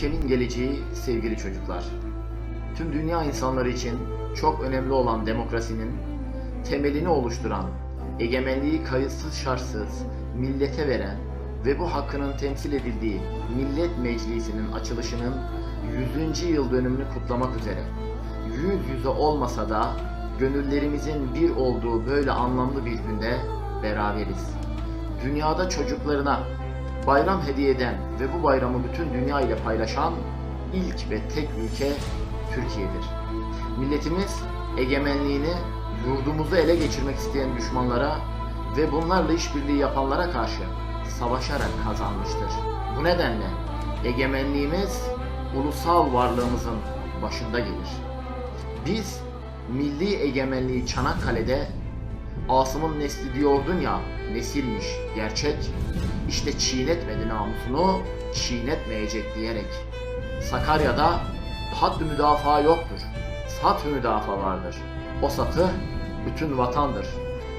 ülkenin geleceği sevgili çocuklar. Tüm dünya insanları için çok önemli olan demokrasinin temelini oluşturan, egemenliği kayıtsız şartsız millete veren ve bu hakkının temsil edildiği Millet Meclisi'nin açılışının 100. yıl dönümünü kutlamak üzere yüz yüze olmasa da gönüllerimizin bir olduğu böyle anlamlı bir günde beraberiz. Dünyada çocuklarına bayram hediye eden ve bu bayramı bütün dünya ile paylaşan ilk ve tek ülke Türkiye'dir. Milletimiz egemenliğini yurdumuzu ele geçirmek isteyen düşmanlara ve bunlarla işbirliği yapanlara karşı savaşarak kazanmıştır. Bu nedenle egemenliğimiz ulusal varlığımızın başında gelir. Biz milli egemenliği Çanakkale'de Asım'ın nesli diyordun ya nesilmiş gerçek işte çiğnetmedi namusunu çiğnetmeyecek diyerek Sakarya'da hadd müdafaa yoktur. Sat müdafaa vardır. O satı bütün vatandır.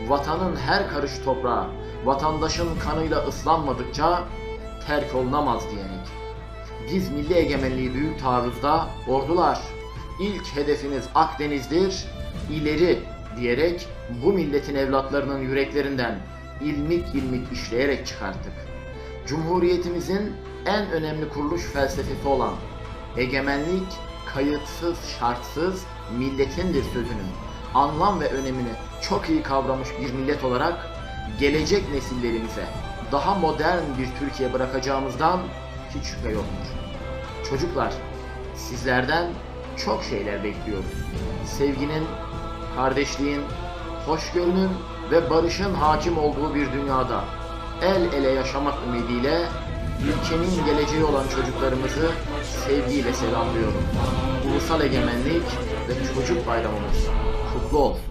Vatanın her karış toprağı vatandaşın kanıyla ıslanmadıkça terk olunamaz diyerek. Biz milli egemenliği büyük taarruzda ordular ilk hedefiniz Akdeniz'dir ileri diyerek bu milletin evlatlarının yüreklerinden ilmik ilmik işleyerek çıkarttık. Cumhuriyetimizin en önemli kuruluş felsefesi olan egemenlik kayıtsız şartsız milletindir sözünün anlam ve önemini çok iyi kavramış bir millet olarak gelecek nesillerimize daha modern bir Türkiye bırakacağımızdan hiç şüphe yoktur. Çocuklar, sizlerden çok şeyler bekliyoruz. Sevginin, kardeşliğin, hoşgörünün ve barışın hakim olduğu bir dünyada el ele yaşamak ümidiyle ülkenin geleceği olan çocuklarımızı sevgiyle selamlıyorum. Ulusal Egemenlik ve Çocuk Bayramımız kutlu olsun.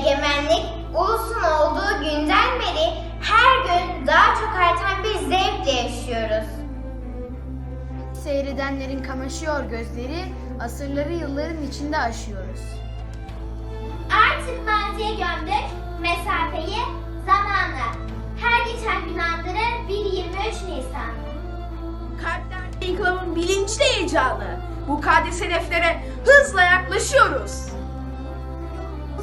Egemenlik ulusun olduğu günden beri her gün daha çok artan bir zevkle yaşıyoruz. Seyredenlerin kamaşıyor gözleri, asırları yılların içinde aşıyoruz. Artık maziye gömdük mesafeyi, zamanı. Her geçen gün andırır bir 23 Nisan. Kalplerde inkılabın bilinçli heyecanı. Mukaddes hedeflere hızla yaklaşıyoruz.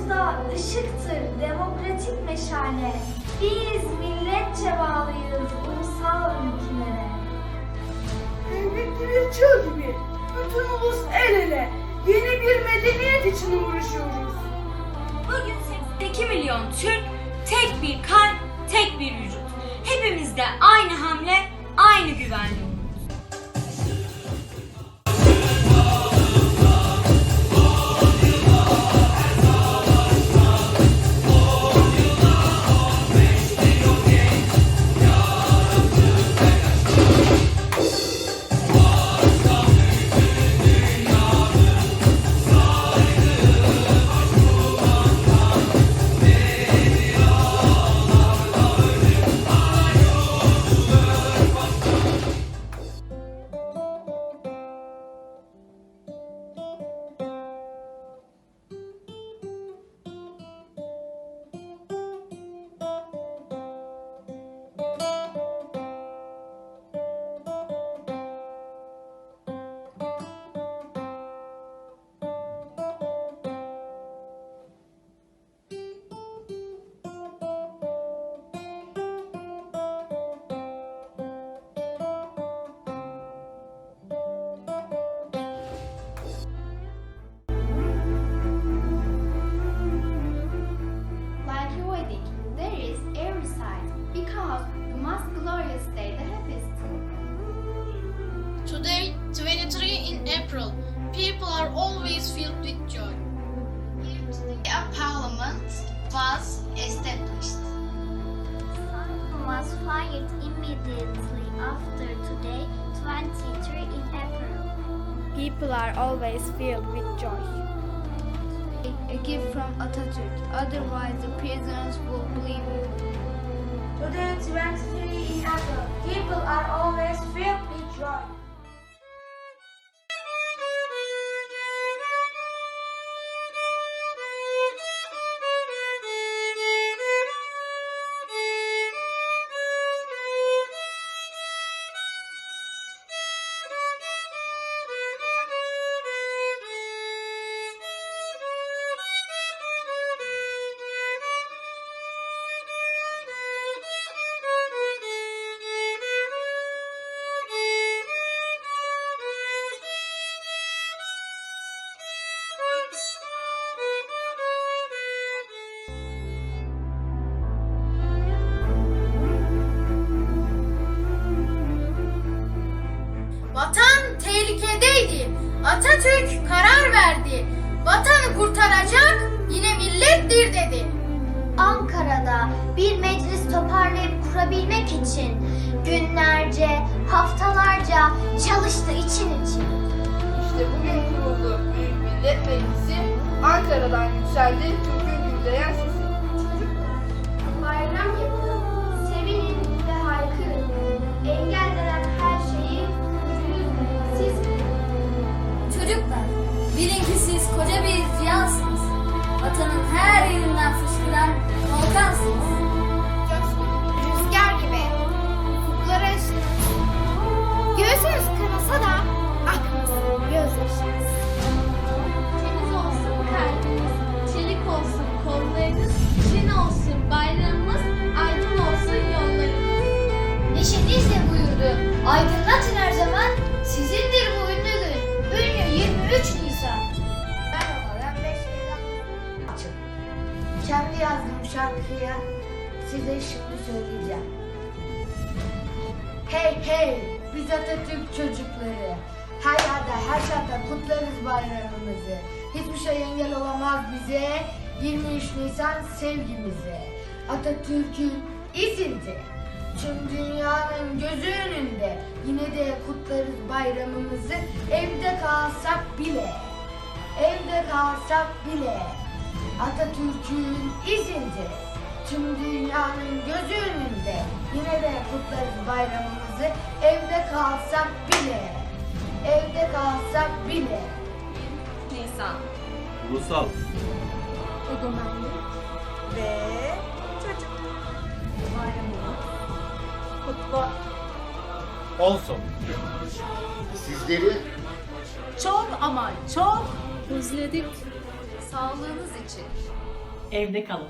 Yolumuzda ışıktır demokratik meşale. Biz milletçe bağlıyız ulusal ülkelere. Heybetli bir çığ gibi. Bütün ulus el ele. Yeni bir medeniyet için uğraşıyoruz. Bugün 82 milyon Türk, tek bir kalp, tek bir vücut. Hepimizde aynı hamle, aynı güvenlik. Always filled with joy. A parliament was established. was fired immediately after today, 23 in April. People are always filled with joy. A gift from Atatürk, otherwise the prisoners will believe you. Today, 23 in April, people are always filled with joy. Atatürk karar verdi. Vatanı kurtaracak yine millettir dedi. Ankara'da bir meclis toparlayıp kurabilmek için günlerce, haftalarca çalıştı için için. İşte bugün kuruldu Büyük Millet Meclisi, Ankara'dan yükseldi Türk'ün gürleyen sesi. Bilin ki siz koca bir ziyansınız. Vatanın her yerinden fışkıran volkansınız. Rüzgar gibi ufuklara ışınır. Göğsünüz kırmasa da akmasın gözyaşınız. Kendi yazdığım şarkıya size şimdi söyleyeceğim. Hey hey biz Atatürk çocukları. Her yerde her şartta kutlarız bayramımızı. Hiçbir şey engel olamaz bize. 23 Nisan sevgimize. Atatürk'ün izinde. Tüm dünyanın gözü önünde. Yine de kutlarız bayramımızı. Evde kalsak bile. Evde kalsak bile. Atatürk'ün izinde. Tüm dünyanın gözü önünde. Yine de kutlarız bayramımızı. Evde kalsak bile. Evde kalsak bile. Nisan. Ulusal olsun. Sizleri Çok ama çok Özledik. Sağlığınız için. Evde kalın.